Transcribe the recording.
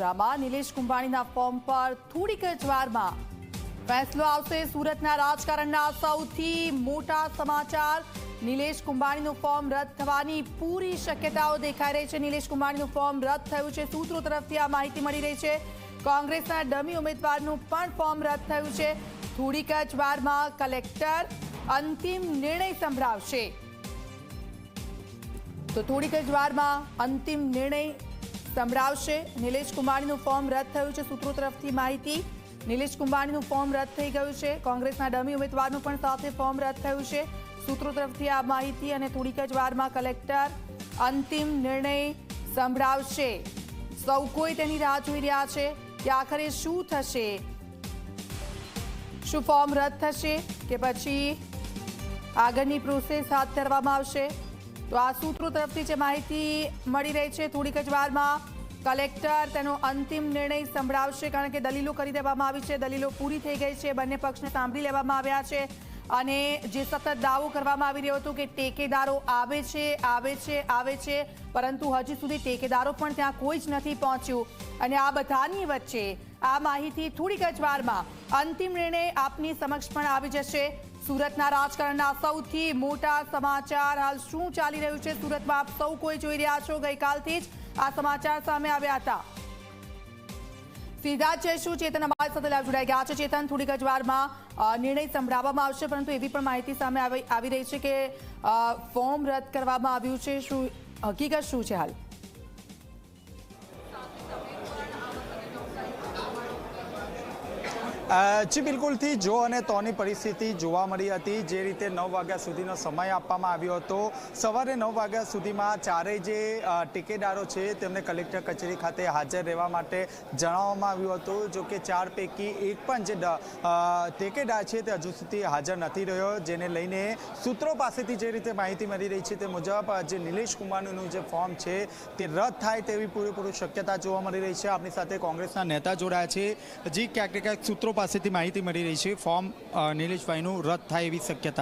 Drama Nilesh કુંભાણીના form પર થોડીક જ વારમાં ફેસલો આવશે સુરતના રાજકારણના સૌથી મોટા સમાચાર. નિલેશ કુંભાણીનું ફોર્મ રદ થવાની પૂરી શક્યતાઓ દેખાઈ રહી છે. નિલેશ કુંભાણીનું ફોર્મ રદ થયું છે. સૂત્રો તરફથી આ માહિતી મળી રહી છે. કોંગ્રેસના ડમી ઉમેદવારનું પણ ફોર્મ રદ થયું છે. થોડીક જ વારમાં કલેક્ટર અંતિમ નિર્ણય સંભળાવશે. તો થોડીક જ વારમાં અંતિમ નિર્ણય સંભળાવશે. નિલેશ કુંભાણીનું ફોર્મ રદ થયું છે સૂત્રો તરફથી માહિતી. નિલેશ કુંભાણીનું ફોર્મ રદ થઈ ગયું છે. કોંગ્રેસના ડમી ઉમેદવારનું પણ સાથે ફોર્મ રદ થયું છે. સૂત્રો તરફથી આ માહિતી અને થોડીક જ વારમાં કલેક્ટર અંતિમ નિર્ણય સંભળાવશે. સૌ કોઈ તેની રાહ જોઈ રહ્યા છે કે આખરે શું થશે? શું ફોર્મ રદ થશે કે પછી આગળની પ્રોસેસ હાથ ધરવામાં આવશે? તો આ સૂત્રો તરફથી જે માહિતી મળી રહી છે થોડીક જ વારમાં કલેક્ટર તેનો અંતિમ નિર્ણય સંભળાવશે કારણ કે દલીલો કરી દેવામાં આવી છે, દલીલો પૂરી થઈ ગઈ છે, બંને પક્ષને સાંભળી લેવામાં આવ્યા છે અને જે સતત દાવો કરવામાં આવી રહ્યો હતો કે ટેકેદારો આવે છે આવે છે આવે છે, પરંતુ હજી સુધી ટેકેદારો પણ ત્યાં કોઈ જ નથી પહોંચ્યું. અને આ બધાની વચ્ચે આ માહિતી થોડીક જ વારમાં અંતિમ નિર્ણય આપની સમક્ષ પણ આવી જશે. સુરતના રાજકારણના સૌથી મોટા સમાચાર હાલ શું ચાલી રહ્યું છે સુરતમાં? આપ સૌ કોઈ જોઈ રહ્યા છો? ગઈકાલથી જ આ સમાચાર સામે આવ્યા હતા. સીધા જ જઈશું ચેતન અમારી સાથે લાઈવ જોડાઈ ગયા છે. ચેતન, થોડીક જ વારમાં નિર્ણય સંભળાવવામાં આવશે, પરંતુ એવી પણ માહિતી સામે આવી રહી છે કે ફોર્મ રદ કરવામાં આવ્યું છે. શું, હકીકત શું છે હાલ? જી, બિલકુલથી જો અને તોની પરિસ્થિતિ જોવા મળી હતી, જે રીતે નવ વાગ્યા સુધીનો સમય આપવામાં આવ્યો હતો. સવારે નવ વાગ્યા સુધીમાં ચારેય જે ટેકેદારો છે, તેમને કલેક્ટર કચેરી ખાતે હાજર રહેવા માટે જણાવવામાં આવ્યું હતું. જો કે ચાર પૈકી એક પણ જે ટેકેદાર છે, તે હજુ સુધી હાજર નથી રહ્યો. જેને લઈને સૂત્રો પાસેથી જે રીતે માહિતી મળી રહી છે, તે મુજબ જે નિલેશ કુમારનું જે ફોર્મ છે, તે રદ થાય તેવી પૂરેપૂરી શક્યતા જોવા મળી રહી છે. આપણી સાથે કોંગ્રેસના નેતા જોડાયા છે. જી, ક્યાંક ક્યાંક સૂત્રો પાસેથી માહિતી મળી રહી છે. ફોર્મ નિલેશભાઈનું રદ થાય એવી શક્યતા